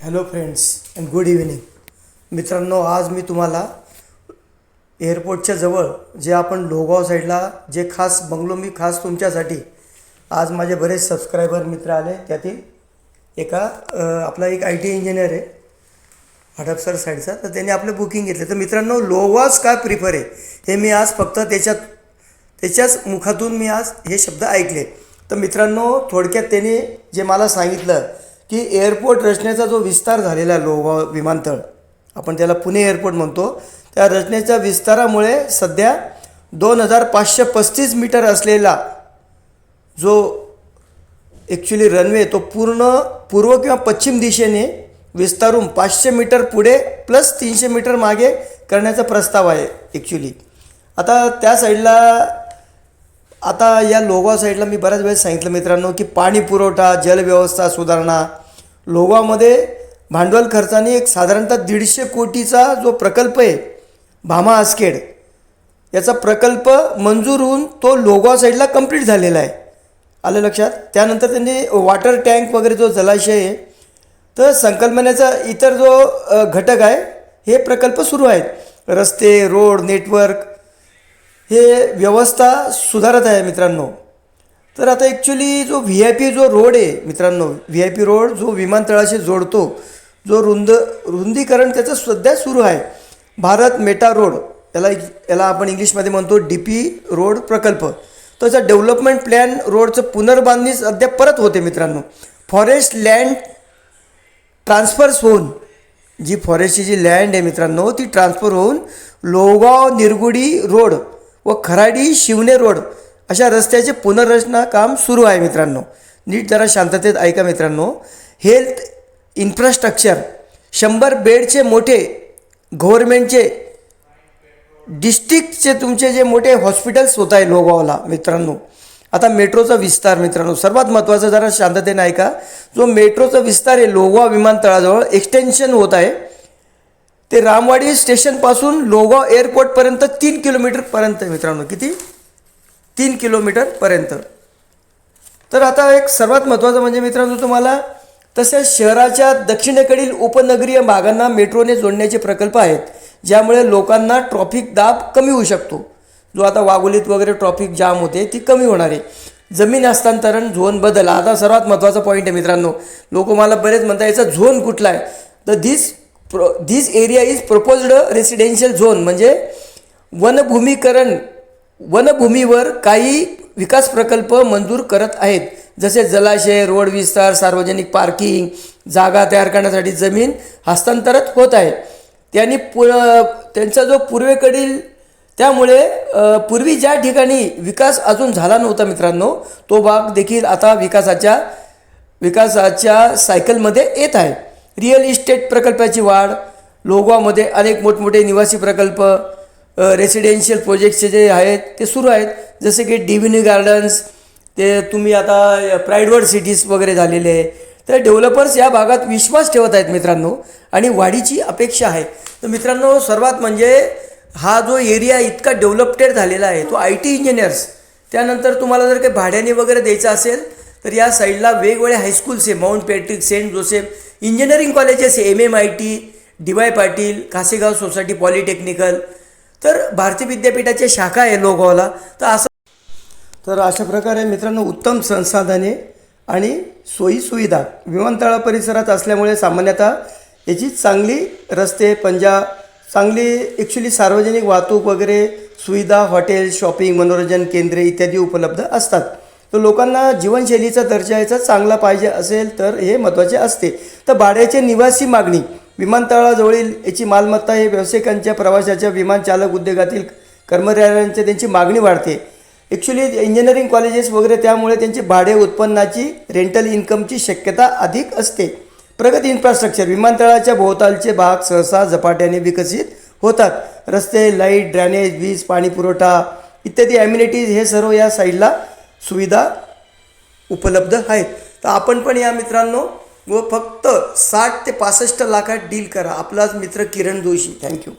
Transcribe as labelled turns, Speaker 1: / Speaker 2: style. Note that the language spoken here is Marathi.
Speaker 1: Hello friends and good evening मित्रांनो आज मी तुम्हाला एअरपोर्टच्या जवळ जे आपण लोगाव साईडला जे खास बंगलो मी खास तुमच्यासाठी आज माझे बरेच सबस्क्रायबर मित्र आले. त्यातील एका आपला एक आय टी इंजिनियर आहे हडपसर साईडचा तर त्यांनी आपलं बुकिंग घेतलं. तर मित्रांनो लोवास काय प्रिफर आहे? हे मी आज फक्त त्याच्यात त्याच्याच मुखातून मी आज हे शब्द ऐकले. तर मित्रांनो थोडक्यात त्यांनी जे मला सांगितलं की एअरपोर्ट रचनेचा जो विस्तार झालेला आहे लोहगाव विमानतळ आपण त्याला पुणे एअरपोर्ट म्हणतो त्या रचनेच्या विस्तारामुळे सध्या दोन हजार पाचशे पस्तीस मीटर असलेला जो ॲक्च्युली रनवे तो पूर्ण पूर्व किंवा पश्चिम दिशेने विस्तारून पाचशे मीटर पुढे प्लस तीनशे मीटर मागे करण्याचा प्रस्ताव आहे ॲक्च्युली आता त्या साईडला आता या लोगाव साईडला मी बऱ्याच वेळेस सांगितलं मित्रांनो की पाणी पुरवठा जलव्यवस्था सुधारणा लोगावमध्ये भांडवल खर्चाने एक साधारणतः दीडशे कोटीचा जो प्रकल्प आहे भामा आसखेड याचा प्रकल्प मंजूर होऊन तो लोगाव साईडला कंप्लीट झालेला आहे. आलं लक्षात? त्यानंतर त्यांनी वॉटर टँक वगैरे जो जलाशय आहे तर संकल्पनेचा इतर जो घटक आहे हे प्रकल्प सुरू आहेत. रस्ते रोड नेटवर्क हे व्यवस्था सुधारत आहे मित्रांनो. तर आता ॲक्च्युली जो व्ही आय पी जो रोड आहे मित्रांनो व्ही आय पी रोड जो विमानतळाशी जोडतो जो रुंद रुंदीकरण त्याचं सध्या सुरू आहे. भारत मेटा रोड याला याला आपण इंग्लिशमध्ये म्हणतो डी पी रोड प्रकल्प. त्याचा डेव्हलपमेंट प्लॅन रोडचं पुनर्बांधणी सध्या परत होते मित्रांनो. फॉरेस्ट लँड ट्रान्सफर्स होऊन जी फॉरेस्टची जी लँड आहे मित्रांनो ती ट्रान्सफर होऊन लोगाव निरगुडी रोड व खराडी शिवणे रोड अशा रस्त्याचे पुनर्रचना काम सुरू आहे मित्रांनो. नीट जरा शांततेत ऐका मित्रांनो. हेल्थ इन्फ्रास्ट्रक्चर शंभर बेडचे मोठे गव्हर्मेंटचे डिस्ट्रिक्टचे तुमचे जे मोठे हॉस्पिटल्स होत आहे लोगावला मित्रांनो. आता मेट्रोचा विस्तार मित्रांनो सर्वात महत्त्वाचं जरा शांततेने ऐका. जो मेट्रोचा विस्तार आहे लोगाव विमानतळाजवळ एक्सटेन्शन होत आहे. ते रामवाडी स्टेशनपासून लोगाव एअरपोर्टपर्यंत तीन किलोमीटरपर्यंत मित्रांनो. किती? तीन किलोमीटरपर्यंत तर आता एक सर्वात महत्त्वाचं म्हणजे मित्रांनो तुम्हाला तसेच शहराच्या दक्षिणेकडील उपनगरीय भागांना मेट्रोने जोडण्याचे प्रकल्प आहेत ज्यामुळे लोकांना ट्रॉफिक दाब कमी होऊ शकतो. जो आता वाघोलीत वगैरे ट्रॉफिक जाम होते ती कमी होणार आहे. जमीन हस्तांतरण झोन बदल आता सर्वात महत्त्वाचा पॉईंट आहे मित्रांनो. लोक मला बरेच म्हणतात याचा झोन कुठला आहे? तर this pro this area is proposed residential zone म्हणजे वनभूमीकरण वनभूमीवर काही विकास प्रकल्प मंजूर करत आहेत. जसे जलाशय रोड विस्तार सार्वजनिक पार्किंग जागा तयार करण्यासाठी जमीन हस्तांतरित होत आहे. त्यांनी पु त्यांचा जो पूर्वेकडील त्यामुळे पूर्वी ज्या ठिकाणी विकास अजून झाला नव्हता मित्रांनो तो भाग देखील आता विकासाच्या विकासाच्या सायकलमध्ये येत आहे. रिअल इस्टेट प्रकल्पाची वाढ लोगोवामध्ये अनेक मोठमोठे निवासी प्रकल्प रेसिडेन्शियल प्रोजेक्टचे जे आहेत ते सुरू आहेत. जसे की डिव्हिनी गार्डन्स ते तुम्ही आता प्राईडवर्ड सिटीज वगैरे झालेले आहे. तर डेव्हलपर्स या भागात विश्वास ठेवत आहेत मित्रांनो आणि वाढीची अपेक्षा आहे. तर मित्रांनो सर्वात म्हणजे हा जो एरिया इतका डेव्हलप्टेड झालेला आहे तो आय टी इंजिनियर्स त्यानंतर तुम्हाला जर काही भाड्याने वगैरे द्यायचं असेल तर या साईडला वेगवेगळे हायस्कूल्स आहे. Mount Patrick saint Joseph engineering colleges आहे. M M I T D Y Patil Kasegaon society polytechnical तर भारतीय विद्यापीठाची शाखा आहे लोगावला तर असं तर अशा प्रकारे मित्रांनो उत्तम संसाधने आणि सोयीसुविधा विमानतळा परिसरात असल्यामुळे सामान्यतः याची चांगली रस्ते पंजा चांगली ॲक्च्युली सार्वजनिक वाहतूक वगैरे सुविधा हॉटेल शॉपिंग मनोरंजन केंद्रे इत्यादी उपलब्ध असतात. तर लोकांना जीवनशैलीचा दर्जा याचा चांगला पाहिजे असेल तर हे महत्त्वाचे असते. तर भाड्याचे निवासी मागणी विमानतळाजवळील याची मालमत्ता हे व्यावसायिकांच्या प्रवाशाच्या विमानचालक उद्योगातील कर्मचाऱ्यांच्या त्यांची मागणी वाढते. ॲक्च्युली इंजिनिअरिंग कॉलेजेस वगैरे त्यामुळे त्यांची भाडे उत्पन्नाची रेंटल इन्कमची शक्यता अधिक असते. प्रगत इन्फ्रास्ट्रक्चर विमानतळाच्या भोवतालचे भाग सहसा झपाट्याने विकसित होतात. रस्ते लाइट ड्रॅनेज वीज पाणीपुरवठा इत्यादी ॲम्युनिटीज हे सर्व या साईडला सुविधा उपलब्ध आहेत. तर आपण पण या मित्रांनो व फक्त साठ ते पासष्ट लाखात डील करा. आपलाच मित्र किरण जोशी. थँक्यू